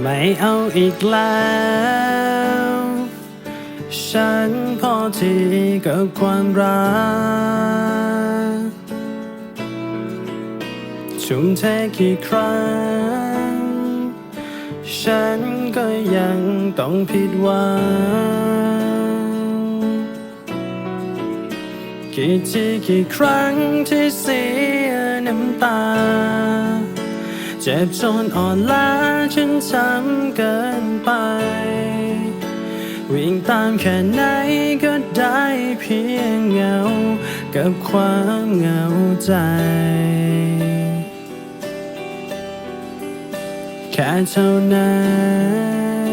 ไม่เอาอีกแล้ว ฉันพอที่กับความรักชุ่มเทกี่ครั้ง ฉันก็ยังต้องผิดหวังกี่ทีกี่ครั้งที่เสียน้ำตา เจ็บจนอ่อนล้าฉันทำเกินไป วิ่งตามแค่ไหนก็ได้เพียงเหงา กับความเหงาใจ แค่เท่านั้น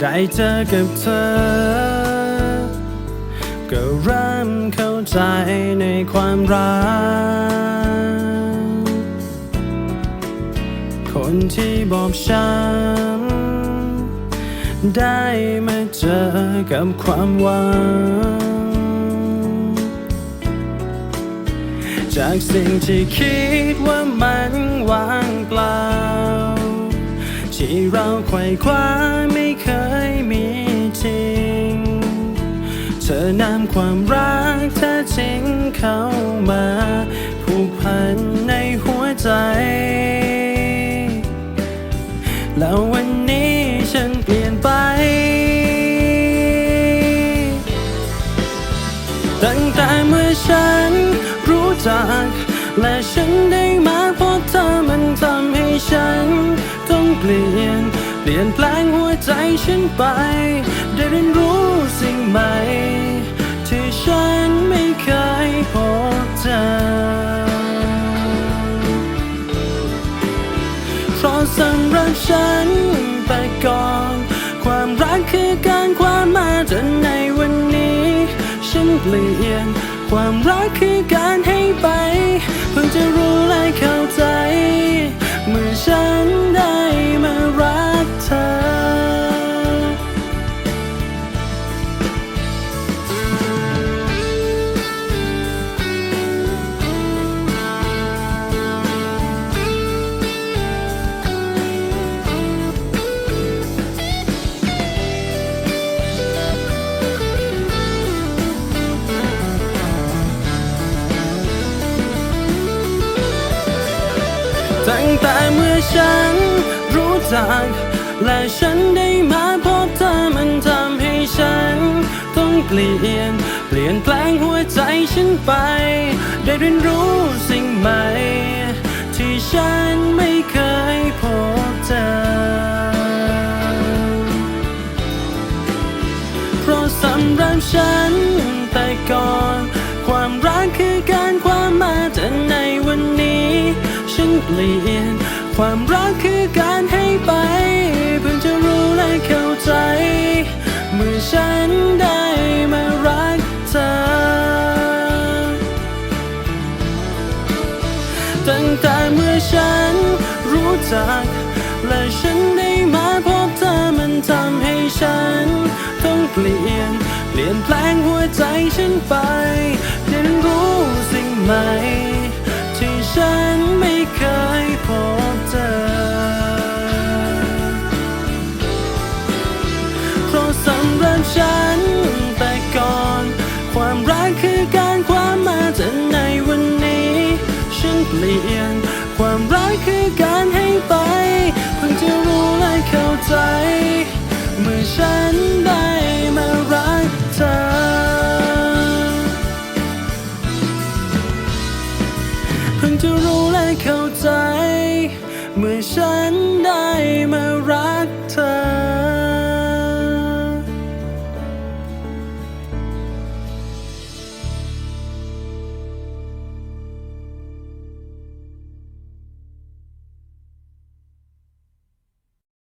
ได้เจอกับเธอ ก็เริ่มเข้าใจในความรัก คนที่บอบช้ำได้มาเจอกับความหวัง จากสิ่งที่คิดว่ามันว่างเปล่า ที่เราไขว่คว้าไม่เคยมีจริง เธอนำความรักแท้จริงเข้า จักและฉันได้มาเพบเธอมันทำให้ฉัน ต้องเปลี่ยน เปลี่ยนแปลงหัวใจฉันไป ได้เรียนรู้สิ่งใหม่ ที่ฉันไม่เคยพบเจอเพราะสำหรับฉันแต่ก่อน ความรักคือการความมาจนในวันนี้ ฉันเปลี่ยน ความรักคือการ แต่เมื่อฉันรู้จัก และฉันได้มาพบเธอมันทำให้ฉัน ต้องเปลี่ยน เปลี่ยนแปลงหัวใจฉันไป ได้เรียนรู้สิ่งใหม่ ที่ฉันไม่เคยพบเจอ เพราะสำหรับฉันแต่ก่อน ความรักคือการ เปลี่ยน ความรักคือการให้ไป เพิ่งจะรู้และเข้าใจ เมื่อฉันได้มารักเธอ ตั้งแต่เมื่อฉันรู้จัก และฉันได้มาพบเธอมันทำให้ฉัน ต้องเปลี่ยน เปลี่ยนแปลงหัวใจฉันไป เปลี่ยน ความรักคือการให้ไปเพิ่งจะรู้และเข้าใจ เมื่อฉันได้มารักเธอ เพิ่งจะรู้และเข้าใจ เมื่อฉัน